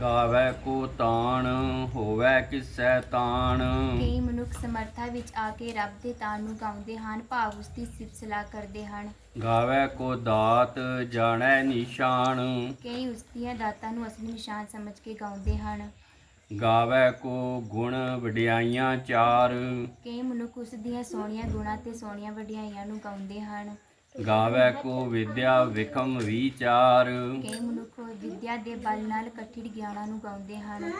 ਗਾਵੇ ਕੋ ਤਾਣ ਹੋਵੇ ਕਿਸੈ ਤਾਣ। ਕਈ ਮਨੁੱਖ ਸਮਰਥਾ ਵਿੱਚ ਆ ਕੇ ਰੱਬ ਦੇ ਤਾਣ ਨੂੰ ਗਾਉਂਦੇ ਹਨ ਭਾਵ ਉਸ ਦੀ ਸਿਫਤ ਸਲਾਹ ਕਰਦੇ ਹਨ। ਗਾਵੇ ਕੋ ਦਾਤ ਜਾਣੈ ਨਿਸ਼ਾਨ। ਕਈ ਉਸ ਦੀਆਂ ਦਾਤਾਂ ਨੂੰ ਅਸਲੀ ਨਿਸ਼ਾਨ ਸਮਝ ਕੇ ਗਾਉਂਦੇ ਹਨ। ਗਾਵੇ ਕੋ ਗੁਣ ਵਡਿਆਈਆਂ ਚਾਰ। ਕਈ ਮਨੁੱਖ ਉਸ ਦੀਆਂ ਸੋਹਣੀਆਂ ਗੁਣਾਂ ਤੇ ਸੋਹਣੀਆਂ ਵਡਿਆਈਆਂ ਨੂੰ ਗਾਉਂਦੇ ਹਨ। ਗਾਵੇ ਕੋ ਵਿਦਿਆ ਵਿਖਮ ਵਿਚਾਰ। ਕਈ ਮਨੁੱਖ ਵਿਦਿਆ ਦੇ ਬਲ ਨਾਲ ਕਠਿਨ ਗਿਆਨਾਂ ਨੂੰ ਗਾਉਂਦੇ ਹਨ।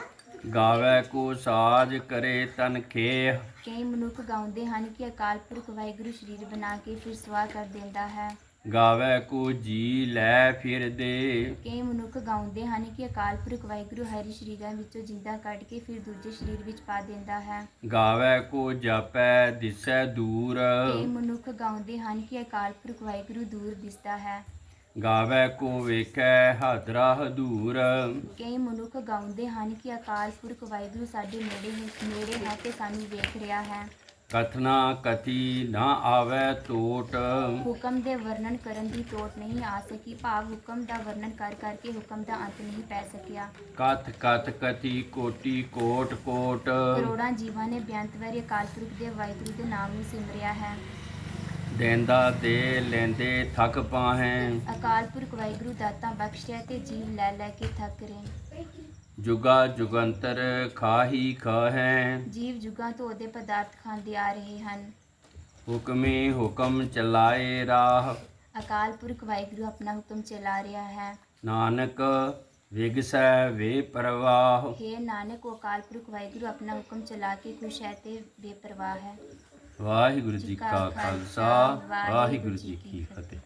ਗਾਵੇ ਕੋ ਸਾਜ ਕਰੇ ਤਨ ਖੇਹ। ਕਈ ਮਨੁੱਖ ਗਾਉਂਦੇ ਹਨ ਕਿ ਅਕਾਲ ਪੁਰਖ ਵਾਹਿਗੁਰੂ ਸਰੀਰ ਬਣਾ ਕੇ ਫਿਰ ਸਵਾਹ ਕਰ ਦਿੰਦਾ ਹੈ। ਗਾਵੇ ਕੋ ਜੀ ਲੈ ਫਿਰਦੇ। ਕਈ ਮਨੁੱਖ ਗਾਉਂਦੇ ਹਨ ਕਿ ਅਕਾਲ ਪੁਰਖ ਵਾਹਿਗੁਰੂ ਹਰੀ ਸਰੀਰਾਂ ਵਿੱਚੋਂ ਜਿੰਦਾ ਕੱਢ ਕੇ ਫਿਰ ਦੂਜੇ ਸਰੀਰ ਵਿੱਚ ਪਾ ਦਿੰਦਾ ਹੈ। ਗਾਵੇ ਕੋ ਜਾਪੈ ਦਿਸੈ ਦੂਰ। ਕਈ ਮਨੁੱਖ ਗਾਉਂਦੇ ਹਨ ਕਿ ਅਕਾਲ ਪੁਰਖ ਵਾਹਿਗੁਰੂ ਦੂਰ ਦਿਸਦਾ ਹੈ। ਗਾਵੇ ਕੋ ਵੇਖੈ ਹਾਦਰਾ ਹਦੂਰ ਕਈ ਮਨੁੱਖ ਗਾਉਂਦੇ ਹਨ ਕਿ ਅਕਾਲ ਪੁਰਖ ਵਾਹਿਗੁਰੂ ਸਾਡੇ ਨੇੜੇ ਹੈ ਨੇੜੇ ਹੈ ਤੇ ਸਾਨੂੰ ਵੇਖ ਰਿਹਾ ਹੈ। ਕਥਨਾ ਕਥੀ ਨਾ ਆਵੇ ਟੋਟ ਹੁਕਮ ਦੇ ਵਰਣਨ ਕਰਨ ਦੀ ਟੋਟ ਨਹੀਂ ਆ ਸਕੀ। ਭਾਵ ਹੁਕਮ ਦਾ ਵਰਣਨ ਕਰ ਕਰਕੇ ਹੁਕਮ ਦਾ ਅੰਤ ਨਹੀਂ ਪੈ ਸਕਿਆ। ਕਥ ਕਥ ਕਥੀ ਕੋਟੀ ਕੋਟ ਕੋਟ। ਕਰੋੜਾਂ ਜੀਵਾਂ ਨੇ ਬੇਅੰਤ ਵਾਰੀ ਅਕਾਲ ਪੁਰਖ ਦੇ ਵਾਹਿਗੁਰੂ ਦੇ ਨਾਮ ਨੂੰ ਸਿਮਰਿਆ ਹੈ। ਦੇਂਦਾ ਦੇ ਲੈਂਦੇ ਥਕ ਪਾਹੈ। ਅਕਾਲ ਪੁਰਖ ਵਾਹਿਗੁਰੂ ਦਾਤਾ ਬਖਸ਼ਿਆ ਤੇ ਜੀਵ ਲੈ ਲੈ ਕੇ ਥੱਕ ਰਹੇ। ਜੁਗਾ ਜੁਗੰਤਰ ਖਾਹੀ ਖਾਹੈ। ਜੀਵ ਜੁਗਾਂ ਤੋਂ ਉਹਦੇ ਪਦਾਰਥ ਖਾਂਦੇ ਆ ਰਹੇ ਹਨ। ਹੁਕਮੇ ਹੁਕਮ ਚਲਾਏ ਰਾਹ। ਅਕਾਲ ਪੁਰਖ ਵਾਹਿਗੁਰੂ ਆਪਣਾ ਹੁਕਮ ਚਲਾ ਰਿਹਾ ਹੈ। ਨਾਨਕ ਵਿਗਸੈ ਵੇ ਪ੍ਰਵਾਹ। हे ਨਾਨਕ ਉਹ ਅਕਾਲ ਪੁਰਖ ਵਾਹਿਗੁਰੂ ਆਪਣਾ ਹੁਕਮ ਚਲਾ ਕੇ ਖੁਸ਼ ਹੈ ਤੇ ਬੇਪਰਵਾਹ ਹੈ। ਵਾਹਿਗੁਰੂ ਜੀ ਕਾ ਖਾਲਸਾ ਵਾਹਿਗੁਰੂ ਜੀ ਕੀ ਫਤਿਹ।